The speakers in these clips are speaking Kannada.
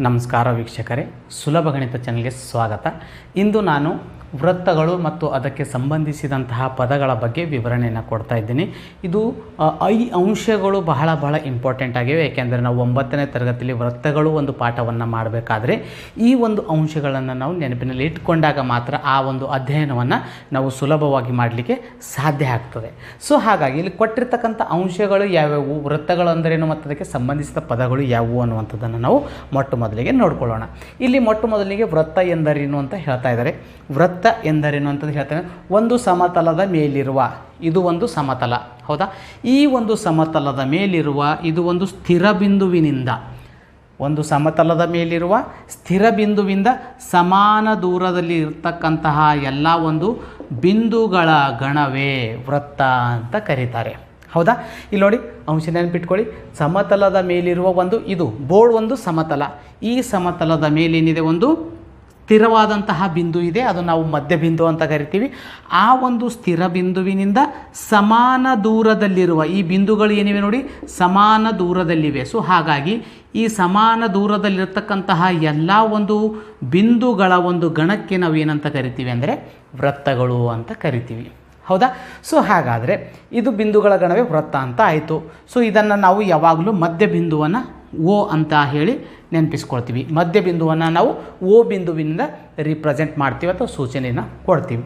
ನಮಸ್ಕಾರ ವೀಕ್ಷಕರೇ ಸುಲಭ ಗಣಿತ ಚಾನಲ್ಗೆ ಸ್ವಾಗತ. ಇಂದು ನಾನು ವೃತ್ತಗಳು ಮತ್ತು ಅದಕ್ಕೆ ಸಂಬಂಧಿಸಿದಂತಹ ಪದಗಳ ಬಗ್ಗೆ ವಿವರಣೆಯನ್ನು ಕೊಡ್ತಾ ಇದ್ದೀನಿ. ಇದು ಐ ಅಂಶಗಳು ಬಹಳ ಬಹಳ ಇಂಪಾರ್ಟೆಂಟ್ ಆಗಿವೆ. ಏಕೆಂದರೆ ನಾವು ಒಂಬತ್ತನೇ ತರಗತಿಯಲ್ಲಿ ವೃತ್ತಗಳು ಒಂದು ಪಾಠವನ್ನು ಮಾಡಬೇಕಾದ್ರೆ ಈ ಒಂದು ಅಂಶಗಳನ್ನು ನಾವು ನೆನಪಿನಲ್ಲಿ ಇಟ್ಕೊಂಡಾಗ ಮಾತ್ರ ಆ ಒಂದು ಅಧ್ಯಯನವನ್ನು ನಾವು ಸುಲಭವಾಗಿ ಮಾಡಲಿಕ್ಕೆ ಸಾಧ್ಯ ಆಗ್ತದೆ. ಸೊ, ಹಾಗಾಗಿ ಇಲ್ಲಿ ಕೊಟ್ಟಿರ್ತಕ್ಕಂಥ ಅಂಶಗಳು ಯಾವ್ಯಾವು, ವೃತ್ತಗಳು ಅಂದ್ರೇನು ಮತ್ತು ಅದಕ್ಕೆ ಸಂಬಂಧಿಸಿದ ಪದಗಳು ಯಾವುವು ಅನ್ನುವಂಥದ್ದನ್ನು ನಾವು ಮೊಟ್ಟ ಮೊದಲಿಗೆ ನೋಡ್ಕೊಳ್ಳೋಣ. ಇಲ್ಲಿ ಮೊಟ್ಟ ಮೊದಲಿಗೆ ವೃತ್ತ ಎಂದರೇನು ಅಂತ ಹೇಳ್ತಾ ಇದ್ದಾರೆ. ವೃತ್ತ ಎಂದರೇನು ಅಂತಂದು ಹೇಳ್ತೇನೆ. ಒಂದು ಸಮತಲದ ಮೇಲಿರುವ, ಇದು ಒಂದು ಸಮತಲ, ಹೌದಾ? ಈ ಒಂದು ಸಮತಲದ ಮೇಲಿರುವ, ಇದು ಒಂದು ಸ್ಥಿರ ಬಿಂದುವಿನಿಂದ. ಒಂದು ಸಮತಲದ ಮೇಲಿರುವ, ಸ್ಥಿರ ಬಿಂದುವಿಂದ ಸಮಾನ ದೂರದಲ್ಲಿ ಇರ್ತಕ್ಕಂತಹ ಎಲ್ಲ ಒಂದು ಬಿಂದುಗಳ ಗಣವೇ ವೃತ್ತ ಅಂತ ಕರೀತಾರೆ. ಹೌದಾ? ಇಲ್ಲಿ ನೋಡಿ, ಅಂಶ ನೆನಪಿಟ್ಕೊಳ್ಳಿ. ಸಮತಲದ ಮೇಲಿರುವ ಒಂದು, ಇದು ಬೋರ್ಡ್ ಒಂದು ಸಮತಲ. ಈ ಸಮತಲದ ಮೇಲೇನಿದೆ ಒಂದು ಸ್ಥಿರವಾದಂತಹ ಬಿಂದು ಇದೆ. ಅದು ನಾವು ಮಧ್ಯ ಬಿಂದು ಅಂತ ಕರಿತೀವಿ. ಆ ಒಂದು ಸ್ಥಿರ ಬಿಂದುವಿನಿಂದ ಸಮಾನ ದೂರದಲ್ಲಿರುವ ಈ ಬಿಂದುಗಳು ಏನಿವೆ ನೋಡಿ? ಸಮಾನ ದೂರದಲ್ಲಿವೆ. ಸೊ ಹಾಗಾಗಿ ಈ ಸಮಾನ ದೂರದಲ್ಲಿರ್ತಕ್ಕಂತಹ ಎಲ್ಲ ಒಂದು ಬಿಂದುಗಳ ಒಂದು ಗಣಕ್ಕೆ ನಾವು ಏನಂತ ಕರಿತೀವಿ ಅಂದರೆ ವೃತ್ತಗಳು ಅಂತ ಕರಿತೀವಿ. ಹೌದಾ? ಸೊ ಹಾಗಾದರೆ ಇದು ಬಿಂದುಗಳ ಗಣವೇ ವೃತ್ತ ಅಂತ ಆಯಿತು. ಸೊ ಇದನ್ನು ನಾವು ಯಾವಾಗಲೂ ಮಧ್ಯ ಬಿಂದುವನ್ನು ಓ ಅಂತ ಹೇಳಿ ನೆನಪಿಸ್ಕೊಳ್ತೀವಿ. ಮಧ್ಯ ಬಿಂದುವನ್ನು ನಾವು ಓ ಬಿಂದುವಿನಿಂದ ರಿಪ್ರೆಸೆಂಟ್ ಮಾಡ್ತೀವಿ ಅಥವಾ ಸೂಚನೆಯನ್ನು ಕೊಡ್ತೀವಿ.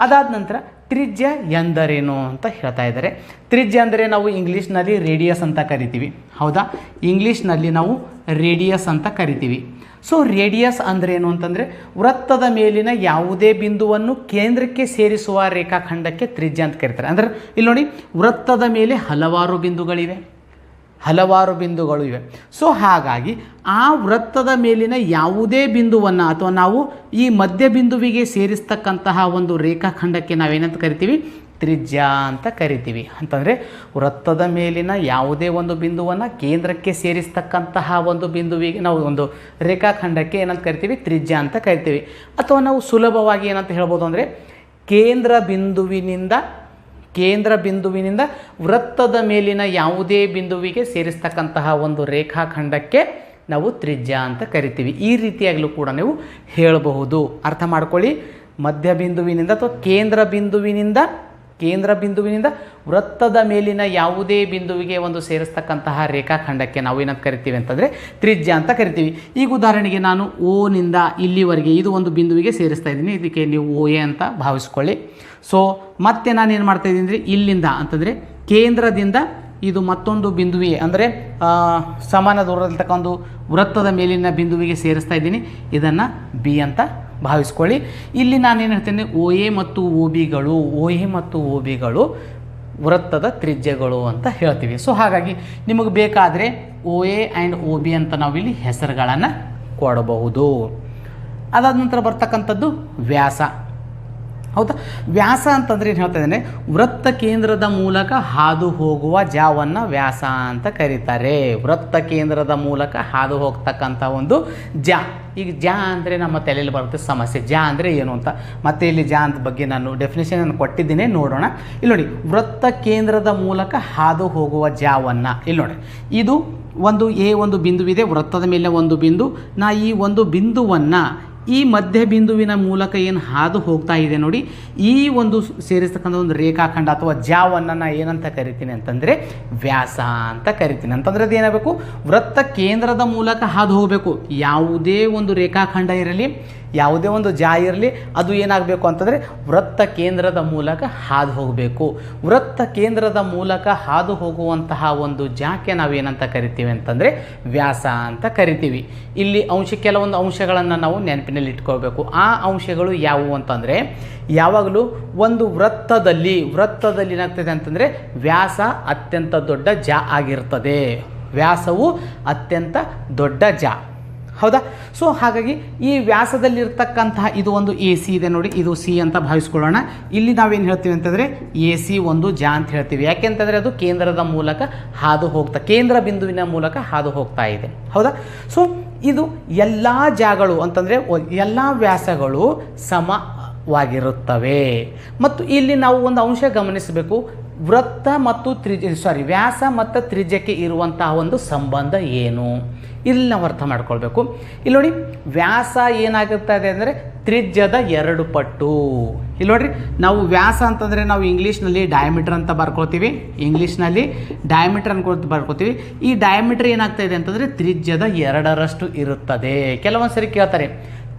ಅದಾದ ನಂತರ ತ್ರಿಜ್ಯ ಎಂದರೇನು ಅಂತ ಹೇಳ್ತಾ ಇದ್ದಾರೆ. ತ್ರಿಜ್ಯ ಅಂದರೆ ನಾವು ಇಂಗ್ಲೀಷ್ನಲ್ಲಿ ರೇಡಿಯಸ್ ಅಂತ ಕರಿತೀವಿ. ಹೌದಾ? ಇಂಗ್ಲೀಷ್ನಲ್ಲಿ ನಾವು ರೇಡಿಯಸ್ ಅಂತ ಕರಿತೀವಿ. ಸೊ ರೇಡಿಯಸ್ ಅಂದ್ರೇನು ಅಂತಂದರೆ ವೃತ್ತದ ಮೇಲಿನ ಯಾವುದೇ ಬಿಂದುವನ್ನು ಕೇಂದ್ರಕ್ಕೆ ಸೇರಿಸುವ ರೇಖಾಖಂಡಕ್ಕೆ ತ್ರಿಜ್ಯ ಅಂತ ಕರೀತಾರೆ. ಅಂದರೆ, ಇಲ್ಲಿ ನೋಡಿ, ವೃತ್ತದ ಮೇಲೆ ಹಲವಾರು ಬಿಂದುಗಳಿವೆ. ಹಲವಾರು ಬಿಂದುಗಳು ಇವೆ. ಸೊ ಹಾಗಾಗಿ ಆ ವೃತ್ತದ ಮೇಲಿನ ಯಾವುದೇ ಬಿಂದುವನ್ನು ಅಥವಾ ನಾವು ಈ ಮಧ್ಯ ಬಿಂದುವಿಗೆ ಸೇರಿಸ್ತಕ್ಕಂತಹ ಒಂದು ರೇಖಾಖಂಡಕ್ಕೆ ನಾವೇನಂತ ಕರಿತೀವಿ? ತ್ರಿಜ್ಯ ಅಂತ ಕರಿತೀವಿ. ಅಂತಂದರೆ ವೃತ್ತದ ಮೇಲಿನ ಯಾವುದೇ ಒಂದು ಬಿಂದುವನ್ನು ಕೇಂದ್ರಕ್ಕೆ ಸೇರಿಸ್ತಕ್ಕಂತಹ ಒಂದು ಬಿಂದುವಿಗೆ ನಾವು ಒಂದು ರೇಖಾಖಂಡಕ್ಕೆ ಏನಂತ ಕರಿತೀವಿ? ತ್ರಿಜ್ಯ ಅಂತ ಕರಿತೀವಿ. ಅಥವಾ ನಾವು ಸುಲಭವಾಗಿ ಏನಂತ ಹೇಳ್ಬೋದು ಅಂದರೆ ಕೇಂದ್ರ ಬಿಂದುವಿನಿಂದ ಕೇಂದ್ರ ಬಿಂದುವಿನಿಂದ ವೃತ್ತದ ಮೇಲಿನ ಯಾವುದೇ ಬಿಂದುವಿಗೆ ಸೇರಿಸ್ತಕ್ಕಂತಹ ಒಂದು ರೇಖಾಖಂಡಕ್ಕೆ ನಾವು ತ್ರಿಜ್ಯ ಅಂತ ಕರಿತೀವಿ. ಈ ರೀತಿಯಾಗಲೂ ಕೂಡ ನೀವು ಹೇಳಬಹುದು. ಅರ್ಥ ಮಾಡ್ಕೊಳ್ಳಿ. ಮಧ್ಯ ಬಿಂದುವಿನಿಂದ ಅಥವಾ ಕೇಂದ್ರ ಬಿಂದುವಿನಿಂದ ಕೇಂದ್ರ ಬಿಂದುವಿನಿಂದ ವೃತ್ತದ ಮೇಲಿನ ಯಾವುದೇ ಬಿಂದುವಿಗೆ ಒಂದು ಸೇರಿಸ್ತಕ್ಕಂತಹ ರೇಖಾಖಂಡಕ್ಕೆ ನಾವು ಏನಂತ ಕರಿತೀವಿ ಅಂತಂದರೆ ತ್ರಿಜ್ಯ ಅಂತ ಕರಿತೀವಿ. ಈಗ ಉದಾಹರಣೆಗೆ ನಾನು ಓನಿಂದ ಇಲ್ಲಿವರೆಗೆ ಇದು ಒಂದು ಬಿಂದುವಿಗೆ ಸೇರಿಸ್ತಾ ಇದ್ದೀನಿ. ಇದಕ್ಕೆ ನೀವು ಓ ಎ ಅಂತ ಭಾವಿಸ್ಕೊಳ್ಳಿ. ಸೊ ಮತ್ತೆ ನಾನು ಏನು ಮಾಡ್ತಾ ಇದ್ದೀನಿ ಅಂದರೆ ಇಲ್ಲಿಂದ ಅಂತಂದರೆ ಕೇಂದ್ರದಿಂದ ಇದು ಮತ್ತೊಂದು ಬಿಂದುವಿಗೆ ಅಂದರೆ ಸಮಾನ ದೂರದಲ್ಲಿರ್ತಕ್ಕ ಒಂದು ವೃತ್ತದ ಮೇಲಿನ ಬಿಂದುವಿಗೆ ಸೇರಿಸ್ತಾ ಇದ್ದೀನಿ. ಇದನ್ನು ಬಿ ಅಂತ ಭಾವಿಸ್ಕೊಳ್ಳಿ. ಇಲ್ಲಿ ನಾನೇನು ಹೇಳ್ತೇನೆ ಓ ಎ ಮತ್ತು ಓ ಬಿಗಳು ಓ ಎ ಮತ್ತು ಓ ಬಿಗಳು ವೃತ್ತದ ತ್ರಿಜ್ಯಗಳು ಅಂತ ಹೇಳ್ತೀವಿ. ಸೊ ಹಾಗಾಗಿ ನಿಮಗೆ ಬೇಕಾದರೆ O A and O B ಅಂತ ನಾವಿಲ್ಲಿ ಹೆಸರುಗಳನ್ನು ಕೊಡಬಹುದು. ಅದಾದ ನಂತರ ಬರ್ತಕ್ಕಂಥದ್ದು ವ್ಯಾಸ. ಹೌದಾ? ವ್ಯಾಸ ಅಂತಂದ್ರೆ ಏನು ಹೇಳ್ತಾ ಇದ್ದೇನೆ? ವೃತ್ತ ಕೇಂದ್ರದ ಮೂಲಕ ಹಾದು ಹೋಗುವ ಜಾವನ್ನು ವ್ಯಾಸ ಅಂತ ಕರೀತಾರೆ. ವೃತ್ತ ಕೇಂದ್ರದ ಮೂಲಕ ಹಾದು ಹೋಗ್ತಕ್ಕಂಥ ಒಂದು ಜಾ. ಈಗ ಜಾ ಅಂದರೆ ನಮ್ಮ ತಲೆಯಲ್ಲಿ ಬರುತ್ತೆ ಸಮಸ್ಯೆ. ಜಾ ಅಂದರೆ ಏನು ಅಂತ? ಮತ್ತೆ ಇಲ್ಲಿ ಜಾ ಅಂತ ಬಗ್ಗೆ ನಾನು ಡೆಫಿನೇಷನ್ ಕೊಟ್ಟಿದ್ದೀನಿ, ನೋಡೋಣ. ಇಲ್ಲಿ ನೋಡಿ, ವೃತ್ತ ಕೇಂದ್ರದ ಮೂಲಕ ಹಾದು ಹೋಗುವ ಜಾವನ್ನು. ಇಲ್ಲಿ ನೋಡಿ, ಇದು ಒಂದು, ಎ ಒಂದು ಬಿಂದುವಿದೆ, ವೃತ್ತದ ಮೇಲೆ ಒಂದು ಬಿಂದು. ನಾ ಈ ಒಂದು ಬಿಂದುವನ್ನು ಈ ಮಧ್ಯ ಬಿಂದುವಿನ ಮೂಲಕ ಏನು ಹಾದು ಹೋಗ್ತಾ ಇದೆ ನೋಡಿ, ಈ ಒಂದು ಸೇರಿಸ್ತಕ್ಕಂಥ ಒಂದು ರೇಖಾಖಂಡ ಅಥವಾ ಜಾವನ್ನು ನಾನು ಏನಂತ ಕರಿತೀನಿ ಅಂತಂದರೆ ವ್ಯಾಸ ಅಂತ ಕರಿತೀನಿ. ಅಂತಂದ್ರೆ ಅದು ಏನಾಗಬೇಕು ವೃತ್ತ ಕೇಂದ್ರದ ಮೂಲಕ ಹಾದು ಹೋಗಬೇಕು. ಯಾವುದೇ ಒಂದು ರೇಖಾಖಂಡ ಇರಲಿ ಯಾವುದೇ ಒಂದು ಜಾ ಇರಲಿ, ಅದು ಏನಾಗಬೇಕು ಅಂತಂದರೆ ವೃತ್ತ ಕೇಂದ್ರದ ಮೂಲಕ ಹಾದು ಹೋಗಬೇಕು. ವೃತ್ತ ಕೇಂದ್ರದ ಮೂಲಕ ಹಾದು ಹೋಗುವಂತಹ ಒಂದು ಜಾಕೆ ನಾವೇನಂತ ಕರಿತೀವಿ ಅಂತಂದರೆ ವ್ಯಾಸ ಅಂತ ಕರಿತೀವಿ. ಇಲ್ಲಿ ಅಂಶ, ಕೆಲವೊಂದು ಅಂಶಗಳನ್ನು ನಾವು ನೆನಪಿನಲ್ಲಿ ಇಟ್ಕೋಬೇಕು ಆ ಅಂಶಗಳು ಯಾವುವು ಅಂತಂದರೆ, ಯಾವಾಗಲೂ ಒಂದು ವೃತ್ತದಲ್ಲಿ ವೃತ್ತದಲ್ಲಿ ಏನಾಗ್ತದೆ ಅಂತಂದರೆ ವ್ಯಾಸ ಅತ್ಯಂತ ದೊಡ್ಡ ಜಾ ಆಗಿರ್ತದೆ. ವ್ಯಾಸವು ಅತ್ಯಂತ ದೊಡ್ಡ ಜಾ. ಹೌದಾ? ಸೊ ಹಾಗಾಗಿ ಈ ವ್ಯಾಸದಲ್ಲಿರ್ತಕ್ಕಂತಹ ಇದು ಒಂದು ಎ ಸಿ ಇದೆ ನೋಡಿ, ಇದು ಸಿ ಅಂತ ಭಾವಿಸ್ಕೊಳ್ಳೋಣ. ಇಲ್ಲಿ ನಾವೇನು ಹೇಳ್ತೀವಿ ಅಂತಂದರೆ ಎ ಸಿ ಒಂದು ಜಾ ಅಂತ ಹೇಳ್ತೀವಿ. ಯಾಕೆಂತಂದರೆ ಅದು ಕೇಂದ್ರದ ಮೂಲಕ ಹಾದು ಹೋಗ್ತಾ, ಕೇಂದ್ರ ಬಿಂದುವಿನ ಮೂಲಕ ಹಾದು ಹೋಗ್ತಾ ಇದೆ. ಹೌದಾ? ಸೊ ಇದು ಎಲ್ಲ ಜಾಗಳು ಅಂತಂದರೆ ಎಲ್ಲ ವ್ಯಾಸಗಳು ಸಮವಾಗಿರುತ್ತವೆ. ಮತ್ತು ಇಲ್ಲಿ ನಾವು ಒಂದು ಅಂಶ ಗಮನಿಸಬೇಕು. ವೃತ್ತ ಮತ್ತು ತ್ರಿಜ ಸಾರಿ ವ್ಯಾಸ ಮತ್ತು ತ್ರಿಜ್ಯಕ್ಕೆ ಇರುವಂತಹ ಒಂದು ಸಂಬಂಧ ಏನು? ಇಲ್ಲಿ ನಾವು ಅರ್ಥ ಮಾಡ್ಕೊಳ್ಬೇಕು. ಇಲ್ಲಿ ನೋಡಿ, ವ್ಯಾಸ ಏನಾಗುತ್ತದೆ ಅಂದರೆ ತ್ರಿಜ್ಯದ ಎರಡು ಪಟ್ಟು. ಇಲ್ಲಿ ನೋಡ್ರಿ, ನಾವು ವ್ಯಾಸ ಅಂತಂದರೆ ನಾವು ಇಂಗ್ಲೀಷ್ನಲ್ಲಿ ಡಯಾಮೀಟ್ರ್ ಅಂತ ಬರ್ಕೊಳ್ತೀವಿ. ಇಂಗ್ಲೀಷ್ನಲ್ಲಿ ಡಯಾಮೀಟ್ರ್ ಅನ್ಕೊಳ್ತ ಬರ್ಕೊತೀವಿ ಈ ಡಯಾಮೀಟ್ರ್ ಏನಾಗ್ತಾ ಇದೆ ಅಂತಂದರೆ ತ್ರಿಜ್ಯದ ಎರಡರಷ್ಟು ಇರುತ್ತದೆ. ಕೆಲವೊಂದು ಸರಿ ಕೇಳ್ತಾರೆ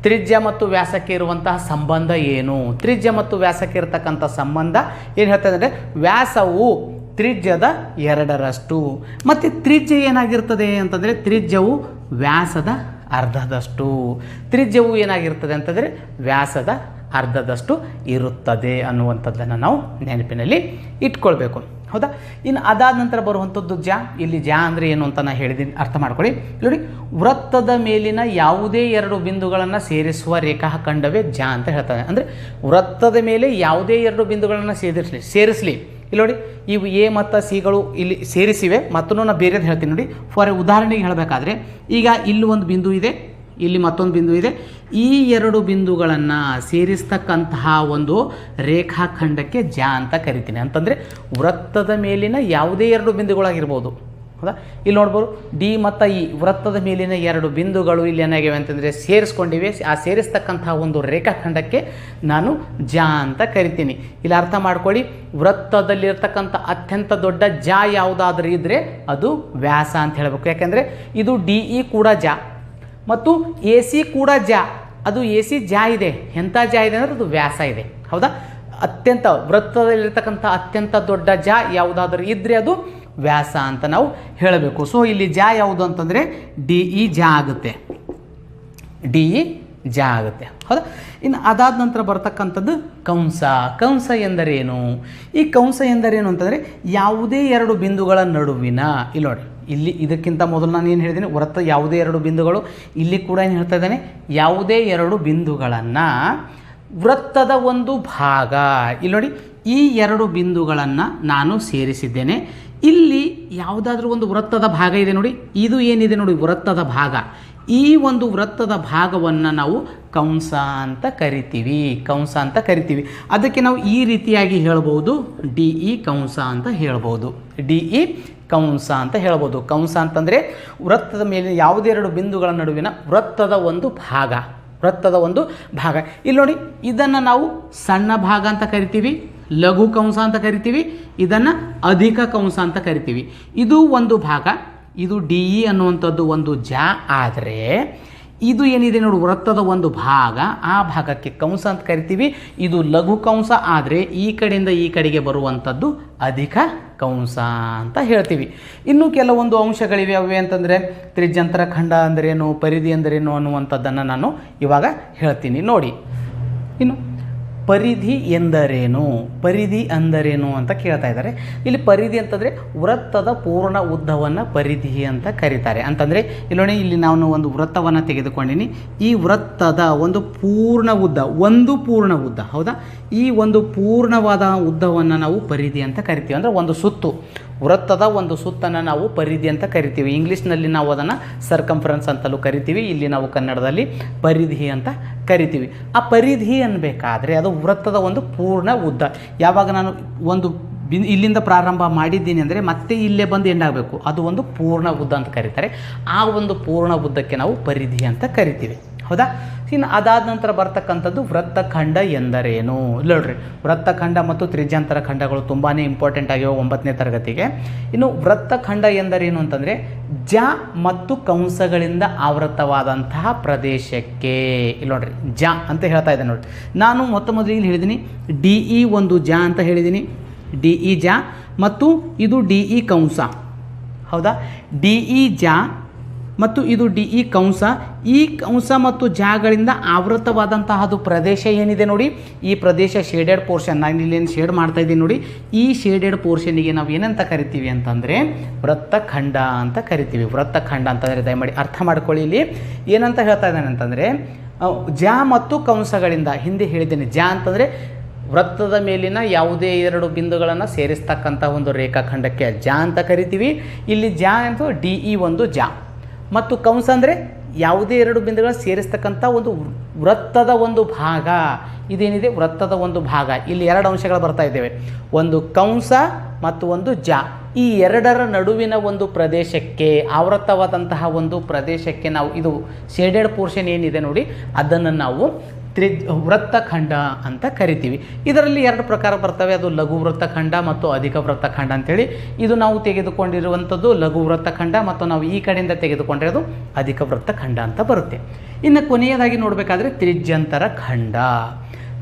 ತ್ರಿಜ್ಯ ಮತ್ತು ವ್ಯಾಸಕ್ಕೆ ಇರುವಂತಹ ಸಂಬಂಧ ಏನು? ತ್ರಿಜ್ಯ ಮತ್ತು ವ್ಯಾಸಕ್ಕೆ ಇರತಕ್ಕಂಥ ಸಂಬಂಧ ಏನು ಹೇಳ್ತದೆ ಅಂದರೆ ವ್ಯಾಸವು ತ್ರಿಜ್ಯದ ಎರಡರಷ್ಟು. ಮತ್ತು ತ್ರಿಜ್ಯ ಏನಾಗಿರ್ತದೆ ಅಂತಂದರೆ ತ್ರಿಜ್ಯವು ವ್ಯಾಸದ ಅರ್ಧದಷ್ಟು. ತ್ರಿಜ್ಯವು ಏನಾಗಿರ್ತದೆ ಅಂತಂದರೆ ವ್ಯಾಸದ ಅರ್ಧದಷ್ಟು ಇರುತ್ತದೆ ಅನ್ನುವಂಥದ್ದನ್ನು ನಾವು ನೆನಪಿನಲ್ಲಿ ಇಟ್ಕೊಳ್ಬೇಕು. ಹೌದಾ? ಇನ್ನು ಅದಾದ ನಂತರ ಬರುವಂಥದ್ದು ಜ. ಇಲ್ಲಿ ಜ ಅಂದರೆ ಏನು ಅಂತ ನಾನು ಹೇಳಿದ್ದೀನಿ, ಅರ್ಥ ಮಾಡ್ಕೊಳ್ಳಿ. ನೋಡಿ, ವೃತ್ತದ ಮೇಲಿನ ಯಾವುದೇ ಎರಡು ಬಿಂದುಗಳನ್ನು ಸೇರಿಸುವ ರೇಖಾಖಂಡವೇ ಜ ಅಂತ ಹೇಳ್ತಾನೆ ಅಂದರೆ ವೃತ್ತದ ಮೇಲೆ ಯಾವುದೇ ಎರಡು ಬಿಂದುಗಳನ್ನು ಸೇರಿಸಲಿ ಸೇರಿಸಲಿ. ಇಲ್ಲಿ ನೋಡಿ, ಇವು ಎ ಮತ್ತು ಸಿಗಳು ಇಲ್ಲಿ ಸೇರಿಸಿವೆ. ಮತ್ತೂ ನಾನು ಬೇರೆದು ಹೇಳ್ತೀನಿ ನೋಡಿ. ಫಾರ್ ಉದಾಹರಣೆಗೆ ಹೇಳಬೇಕಾದ್ರೆ, ಈಗ ಇಲ್ಲಿ ಒಂದು ಬಿಂದು ಇದೆ. ಇಲ್ಲಿ ಮತ್ತೊಂದು ಬಿಂದು ಇದೆ. ಈ ಎರಡು ಬಿಂದುಗಳನ್ನು ಸೇರಿಸ್ತಕ್ಕಂತಹ ಒಂದು ರೇಖಾಖಂಡಕ್ಕೆ ಜ ಅಂತ ಕರಿತೀನಿ. ಅಂತಂದರೆ ವೃತ್ತದ ಮೇಲಿನ ಯಾವುದೇ ಎರಡು ಬಿಂದುಗಳಾಗಿರ್ಬೋದು. ಹೌದಾ? ಇಲ್ಲಿ ನೋಡ್ಬೋದು ಡಿ ಮತ್ತು ಈ ವೃತ್ತದ ಮೇಲಿನ ಎರಡು ಬಿಂದುಗಳು ಇಲ್ಲಿ ಏನಾಗಿವೆ ಅಂತಂದರೆ ಸೇರಿಸ್ಕೊಂಡಿವೆ. ಆ ಸೇರಿಸ್ತಕ್ಕಂತಹ ಒಂದು ರೇಖಾಖಂಡಕ್ಕೆ ನಾನು ಜಾ ಅಂತ ಕರಿತೀನಿ. ಇಲ್ಲಿ ಅರ್ಥ ಮಾಡ್ಕೊಳ್ಳಿ, ವೃತ್ತದಲ್ಲಿರ್ತಕ್ಕಂಥ ಅತ್ಯಂತ ದೊಡ್ಡ ಜ ಯಾವುದಾದ್ರೂ ಇದ್ದರೆ ಅದು ವ್ಯಾಸ ಅಂತ ಹೇಳಬೇಕು. ಯಾಕೆಂದರೆ ಇದು ಡಿ ಇ ಕೂಡ ಜ. ಮತ್ತು ಎ ಸಿ ಕೂಡ ಜ, ಅದು ಎ ಸಿ ಜ ಇದೆ. ಎಂಥ ಜ ಇದೆ ಅಂದರೆ ಅದು ವ್ಯಾಸ ಇದೆ. ಹೌದಾ? ಅತ್ಯಂತ ವೃತ್ತದಲ್ಲಿರ್ತಕ್ಕಂಥ ಅತ್ಯಂತ ದೊಡ್ಡ ಜ ಯಾವುದಾದ್ರೂ ಇದ್ದರೆ ಅದು ವ್ಯಾಸ ಅಂತ ನಾವು ಹೇಳಬೇಕು. ಸೊ ಇಲ್ಲಿ ಜ ಯಾವುದು ಅಂತಂದರೆ ಡಿ ಇ ಜ ಆಗುತ್ತೆ. ಡಿ ಇ ಜ ಆಗುತ್ತೆ. ಹೌದಾ? ಇನ್ನು ಅದಾದ ನಂತರ ಬರ್ತಕ್ಕಂಥದ್ದು ಕಂಸ. ಕಂಸ ಎಂದರೇನು? ಈ ಕಂಸ ಎಂದರೇನು ಅಂತಂದರೆ ಯಾವುದೇ ಎರಡು ಬಿಂದುಗಳ ನಡುವಿನ, ಇಲ್ಲಿ ನೋಡಿ. ಇಲ್ಲಿ ಇದಕ್ಕಿಂತ ಮೊದಲು ನಾನು ಏನು ಹೇಳಿದ್ದೀನಿ? ವೃತ್ತ ಯಾವುದೇ ಎರಡು ಬಿಂದುಗಳು ಇಲ್ಲಿ ಕೂಡ ಏನು ಹೇಳ್ತಾ ಇದ್ದಾನೆ? ಯಾವುದೇ ಎರಡು ಬಿಂದುಗಳನ್ನು ವೃತ್ತದ ಒಂದು ಭಾಗ. ಇಲ್ಲಿ ನೋಡಿ, ಈ ಎರಡು ಬಿಂದುಗಳನ್ನು ನಾನು ಸೇರಿಸಿದ್ದೇನೆ. ಇಲ್ಲಿ ಯಾವುದಾದ್ರೂ ಒಂದು ವೃತ್ತದ ಭಾಗ ಇದೆ ನೋಡಿ. ಇದು ಏನಿದೆ ನೋಡಿ? ವೃತ್ತದ ಭಾಗ. ಈ ಒಂದು ವೃತ್ತದ ಭಾಗವನ್ನು ನಾವು ಕಂಸ ಅಂತ ಕರಿತೀವಿ. ಕಂಸ ಅಂತ ಕರಿತೀವಿ. ಅದಕ್ಕೆ ನಾವು ಈ ರೀತಿಯಾಗಿ ಹೇಳ್ಬೋದು. ಡಿ ಇ ಕಂಸ ಅಂತ ಹೇಳ್ಬೋದು. ಡಿ ಇ ಕಂಸ ಅಂತ ಹೇಳ್ಬೋದು. ಕಂಸ ಅಂತಂದರೆ ವೃತ್ತದ ಮೇಲೆ ಯಾವುದೇ ಎರಡು ಬಿಂದುಗಳ ನಡುವಿನ ವೃತ್ತದ ಒಂದು ಭಾಗ. ವೃತ್ತದ ಒಂದು ಭಾಗ. ಇಲ್ಲಿ ನೋಡಿ, ಇದನ್ನು ನಾವು ಸಣ್ಣ ಭಾಗ ಅಂತ ಕರಿತೀವಿ, ಲಘು ಕಂಸ ಅಂತ ಕರಿತೀವಿ, ಇದನ್ನು ಅಧಿಕ ಕಂಸ ಅಂತ ಕರಿತೀವಿ. ಇದು ಒಂದು ಭಾಗ, ಇದು ಡಿ ಇ ಅನ್ನುವಂಥದ್ದು ಒಂದು ಜ. ಆದರೆ ಇದು ಏನಿದೆ ನೋಡಿ, ವೃತ್ತದ ಒಂದು ಭಾಗ. ಆ ಭಾಗಕ್ಕೆ ಕಂಸ ಅಂತ ಕರಿತೀವಿ, ಇದು ಲಘು ಕಂಸ. ಆದರೆ ಈ ಕಡೆಯಿಂದ ಈ ಕಡೆಗೆ ಬರುವಂಥದ್ದು ಅಧಿಕ ಕಂಸ ಅಂತ ಹೇಳ್ತೀವಿ. ಇನ್ನು ಕೆಲವೊಂದು ಅಂಶಗಳಿವೆ ಅವೆ ಅಂತಂದರೆ ತ್ರಿಜ್ಯಂತರ ಖಂಡ ಅಂದ್ರೇನು, ಪರಿಧಿ ಅಂದರೇನು ಅನ್ನುವಂಥದ್ದನ್ನು ನಾನು ಇವಾಗ ಹೇಳ್ತೀನಿ ನೋಡಿ. ಇನ್ನು ಪರಿಧಿ ಎಂದರೇನು? ಪರಿಧಿ ಅಂದರೇನು ಅಂತ ಕೇಳ್ತಾ ಇದ್ದಾರೆ. ಇಲ್ಲಿ ಪರಿಧಿ ಅಂತಂದರೆ ವೃತ್ತದ ಪೂರ್ಣ ಉದ್ದವನ್ನು ಪರಿಧಿ ಅಂತ ಕರೀತಾರೆ. ಅಂತಂದರೆ ಇಲ್ಲಿ ನೋಡಿ ಇಲ್ಲಿ ನಾನು ಒಂದು ವೃತ್ತವನ್ನು ತೆಗೆದುಕೊಂಡಿನಿ. ಈ ವೃತ್ತದ ಒಂದು ಪೂರ್ಣ ಉದ್ದ, ಒಂದು ಪೂರ್ಣ ಉದ್ದ, ಹೌದಾ? ಈ ಒಂದು ಪೂರ್ಣವಾದ ಉದ್ದವನ್ನು ನಾವು ಪರಿಧಿ ಅಂತ ಕರಿತೀವಿ. ಅಂದರೆ ಒಂದು ಸುತ್ತು. ವೃತ್ತದ ಒಂದು ಸುತ್ತನ್ನು ನಾವು ಪರಿಧಿ ಅಂತ ಕರಿತೀವಿ. ಇಂಗ್ಲೀಷ್ನಲ್ಲಿ ನಾವು ಅದನ್ನು ಸರ್ಕಂಫರೆನ್ಸ್ ಅಂತಲೂ ಕರಿತೀವಿ. ಇಲ್ಲಿ ನಾವು ಕನ್ನಡದಲ್ಲಿ ಪರಿಧಿ ಅಂತ ಕರಿತೀವಿ. ಆ ಪರಿಧಿ ಅನ್ನಬೇಕಾದ್ರೆ ಅದು ವೃತ್ತದ ಒಂದು ಪೂರ್ಣ ಉದ್ದ. ಯಾವಾಗ ನಾನು ಒಂದು ಬಿ ಇಲ್ಲಿಂದ ಪ್ರಾರಂಭ ಮಾಡಿದ್ದೀನಿ ಅಂದರೆ ಮತ್ತೆ ಇಲ್ಲೇ ಬಂದು ಎಂಡಾಗಬೇಕು ಅದು ಒಂದು ಪೂರ್ಣ ಉದ್ದ ಅಂತ ಕರೀತಾರೆ. ಆ ಒಂದು ಪೂರ್ಣ ಉದ್ದಕ್ಕೆ ನಾವು ಪರಿಧಿ ಅಂತ ಕರಿತೀವಿ. ಹೌದಾ? ಇನ್ನು ಅದಾದ ನಂತರ ಬರ್ತಕ್ಕಂಥದ್ದು ವೃತ್ತಖಂಡ ಎಂದರೇನು? ನೋಡ್ರಿ ವೃತ್ತಖಂಡ ಮತ್ತು ತ್ರಿಜ್ಯಾಂತರ ಖಂಡಗಳು ತುಂಬಾ ಇಂಪಾರ್ಟೆಂಟ್ ಆಗಿವೆ ಒಂಬತ್ತನೇ ತರಗತಿಗೆ. ಇನ್ನು ವೃತ್ತಖಂಡ ಎಂದರೇನು ಅಂತಂದರೆ, ಜ ಮತ್ತು ಕಂಸಗಳಿಂದ ಆವೃತವಾದಂತಹ ಪ್ರದೇಶಕ್ಕೆ. ಇಲ್ಲಿ ನೋಡ್ರಿ, ಜ ಅಂತ ಹೇಳ್ತಾ ಇದ್ದೆ ನೋಡ್ರಿ. ನಾನು ಮೊತ್ತ ಮೊದಲಿಗೆ ಹೇಳಿದ್ದೀನಿ ಡಿ ಇ ಒಂದು ಜ ಅಂತ ಹೇಳಿದ್ದೀನಿ ಡಿ ಇ ಜ ಮತ್ತು ಇದು ಡಿ ಇ ಕಂಸ. ಹೌದಾ? ಡಿ ಇ ಜ ಮತ್ತು ಇದು ಡಿ ಇ ಕಂಸ ಈ ಕಂಸ ಮತ್ತು ಜಾಗಳಿಂದ ಆವೃತವಾದಂತಹದ್ದು ಪ್ರದೇಶ ಏನಿದೆ ನೋಡಿ? ಈ ಪ್ರದೇಶ ಶೇಡೆಡ್ ಪೋರ್ಷನ್. ನಾನು ಇಲ್ಲೇನು ಶೇಡ್ ಮಾಡ್ತಾ ಇದ್ದೀನಿ ನೋಡಿ. ಈ ಶೇಡೆಡ್ ಪೋರ್ಷನಿಗೆ ನಾವು ಏನಂತ ಕರಿತೀವಿ ಅಂತಂದರೆ ವೃತ್ತಖಂಡ ಅಂತ ಕರಿತೀವಿ. ವೃತ್ತಖಂಡ ಅಂತಂದರೆ ದಯಮಾಡಿ ಅರ್ಥ ಮಾಡ್ಕೊಳ್ಳಿ ಇಲ್ಲಿ. ಏನಂತ ಹೇಳ್ತಾ ಇದ್ದಾನೆ ಅಂತಂದರೆ ಜ ಮತ್ತು ಕಂಸಗಳಿಂದ ಹಿಂದೆ ಹೇಳಿದ್ದೇನೆ. ಜ ಅಂತಂದರೆ ವೃತ್ತದ ಮೇಲಿನ ಯಾವುದೇ ಎರಡು ಬಿಂದುಗಳನ್ನು ಸೇರಿಸ್ತಕ್ಕಂಥ ಒಂದು ರೇಖಾಖಂಡಕ್ಕೆ ಜಾ ಅಂತ ಕರಿತೀವಿ. ಇಲ್ಲಿ ಜಾ ಅಂತ ಡಿ ಇ ಒಂದು ಜ. ಮತ್ತು ಕಂಸ ಅಂದರೆ ಯಾವುದೇ ಎರಡು ಬಿಂದುಗಳನ್ನು ಸೇರಿಸ್ತಕ್ಕಂಥ ಒಂದು ವೃತ್ತದ ಒಂದು ಭಾಗ. ಇದೇನಿದೆ? ವೃತ್ತದ ಒಂದು ಭಾಗ. ಇಲ್ಲಿ ಎರಡು ಅಂಶಗಳು ಬರ್ತಾ ಇದ್ದೇವೆ. ಒಂದು ಕಂಸ ಮತ್ತು ಒಂದು ಜ. ಈ ಎರಡರ ನಡುವಿನ ಒಂದು ಪ್ರದೇಶಕ್ಕೆ ಆವೃತ್ತವಾದಂತಹ ಒಂದು ಪ್ರದೇಶಕ್ಕೆ ನಾವು ಇದು ಶೇಡೆಡ್ ಪೋರ್ಷನ್ ಏನಿದೆ ನೋಡಿ, ಅದನ್ನು ನಾವು ತ್ರಿ ವೃತ್ತಖಂಡ ಅಂತ ಕರಿತೀವಿ. ಇದರಲ್ಲಿ ಎರಡು ಪ್ರಕಾರ ಬರ್ತವೆ. ಅದು ಲಘು ವೃತ್ತಖಂಡ ಮತ್ತು ಅಧಿಕ ವೃತ್ತಖಂಡ ಅಂತೇಳಿ. ಇದು ನಾವು ತೆಗೆದುಕೊಂಡಿರುವಂಥದ್ದು ಲಘು ವೃತ್ತಖಂಡ ಮತ್ತು ನಾವು ಈ ಕಡೆಯಿಂದ ತೆಗೆದುಕೊಂಡಿರೋದು ಅಧಿಕ ವೃತ್ತಖಂಡ ಅಂತ ಬರುತ್ತೆ. ಇನ್ನು ಕೊನೆಯದಾಗಿ ನೋಡಬೇಕಾದ್ರೆ ತ್ರಿಜ್ಯಂತರ ಖಂಡ.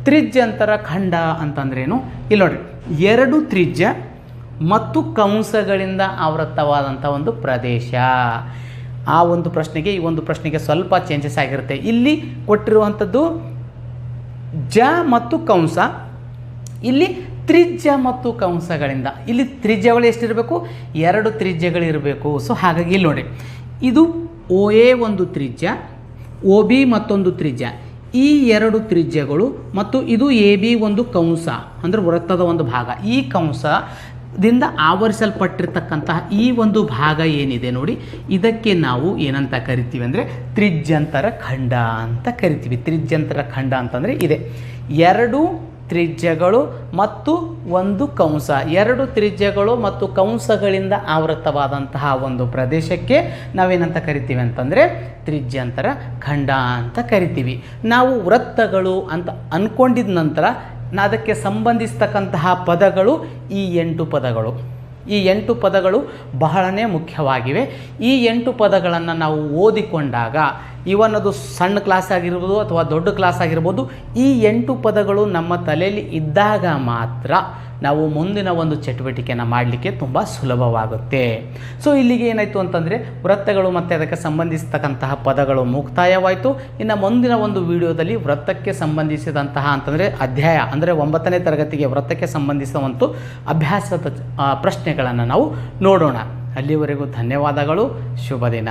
ತ್ರಿಜ್ಯಂತರ ಖಂಡ ಅಂತಂದ್ರೇನು? ಇಲ್ಲಿ ನೋಡಿ ಎರಡು ತ್ರಿಜ್ಯ ಮತ್ತು ಕಂಸಗಳಿಂದ ಆವೃತ್ತವಾದಂಥ ಒಂದು ಪ್ರದೇಶ. ಆ ಒಂದು ಪ್ರಶ್ನೆಗೆ ಈ ಒಂದು ಪ್ರಶ್ನೆಗೆ ಸ್ವಲ್ಪ ಚೇಂಜಸ್ ಆಗಿರುತ್ತೆ. ಇಲ್ಲಿ ಕೊಟ್ಟಿರುವಂಥದ್ದು ಜ ಮತ್ತು ಕಂಸ, ಇಲ್ಲಿ ತ್ರಿಜ್ಯ ಮತ್ತು ಕಂಸಗಳಿಂದ. ಇಲ್ಲಿ ತ್ರಿಜ್ಯಗಳು ಎಷ್ಟಿರಬೇಕು? ಎರಡು ತ್ರಿಜ್ಯಗಳಿರಬೇಕು. ಸೊ ಹಾಗಾಗಿ ಇಲ್ಲಿ ನೋಡಿ. ಇದು ಓ ಎ ಒಂದು ತ್ರಿಜ್ಯ ಓ ಬಿ ಮತ್ತೊಂದು ತ್ರಿಜ್ಯ. ಈ ಎರಡು ತ್ರಿಜ್ಯಗಳು ಮತ್ತು ಇದು ಎ ಬಿ ಒಂದು ಕಂಸ, ಅಂದರೆ ವೃತ್ತದ ಒಂದು ಭಾಗ. ಈ ಕಂಸದಿಂದ ಆವರಿಸಲ್ಪಟ್ಟಿರ್ತಕ್ಕಂತಹ ಈ ಒಂದು ಭಾಗ ಏನಿದೆ ನೋಡಿ, ಇದಕ್ಕೆ ನಾವು ಏನಂತ ಕರಿತೀವಿ ಅಂದರೆ ತ್ರಿಜ್ಯಂತರ ಖಂಡ ಅಂತ ಕರಿತೀವಿ. ತ್ರಿಜ್ಯಂತರ ಖಂಡ ಅಂತಂದರೆ ಇದೆ. ಎರಡು ತ್ರಿಜ್ಯಗಳು ಮತ್ತು ಒಂದು ಕಂಸ. ಎರಡು ತ್ರಿಜ್ಯಗಳು ಮತ್ತು ಕಂಸಗಳಿಂದ ಆವೃತವಾದಂತಹ ಒಂದು ಪ್ರದೇಶಕ್ಕೆ ನಾವೇನಂತ ಕರಿತೀವಿ ಅಂತಂದರೆ ತ್ರಿಜ್ಯಂತರ ಖಂಡ ಅಂತ ಕರಿತೀವಿ. ನಾವು ವೃತ್ತಗಳು ಅಂತ ಅಂದ್ಕೊಂಡಿದ ನಂತರ ಅದಕ್ಕೆ ಸಂಬಂಧಿಸ್ತಕ್ಕಂತಹ ಪದಗಳು ಈ ಎಂಟು ಪದಗಳು. ಈ ಎಂಟು ಪದಗಳು ಬಹಳನೇ ಮುಖ್ಯವಾಗಿವೆ. ಈ ಎಂಟು ಪದಗಳನ್ನು ನಾವು ಓದಿಕೊಂಡಾಗ ಇವನ್ ಅದು ಸಣ್ಣ ಕ್ಲಾಸ್ ಆಗಿರ್ಬೋದು ಅಥವಾ ದೊಡ್ಡ ಕ್ಲಾಸ್ ಆಗಿರ್ಬೋದು, ಈ ಎಂಟು ಪದಗಳು ನಮ್ಮ ತಲೆಯಲ್ಲಿ ಇದ್ದಾಗ ಮಾತ್ರ ನಾವು ಮುಂದಿನ ಒಂದು ಚಟುವಟಿಕೆಯನ್ನು ಮಾಡಲಿಕ್ಕೆ ತುಂಬ ಸುಲಭವಾಗುತ್ತೆ. ಸೊ ಇಲ್ಲಿಗೆ ಏನಾಯಿತು ಅಂತಂದರೆ, ವೃತ್ತಗಳು ಮತ್ತು ಅದಕ್ಕೆ ಸಂಬಂಧಿಸತಕ್ಕಂತಹ ಪದಗಳು ಮುಕ್ತಾಯವಾಯಿತು. ಇನ್ನು ಮುಂದಿನ ಒಂದು ವಿಡಿಯೋದಲ್ಲಿ ವೃತ್ತಕ್ಕೆ ಸಂಬಂಧಿಸಿದಂತಹ ಅಂತಂದರೆ ಅಧ್ಯಾಯ, ಅಂದರೆ ಒಂಬತ್ತನೇ ತರಗತಿಗೆ ವೃತ್ತಕ್ಕೆ ಸಂಬಂಧಿಸಿದಂಥ ಅಭ್ಯಾಸದ ಪ್ರಶ್ನೆಗಳನ್ನು ನಾವು ನೋಡೋಣ. ಅಲ್ಲಿವರೆಗೂ ಧನ್ಯವಾದಗಳು, ಶುಭ ದಿನ.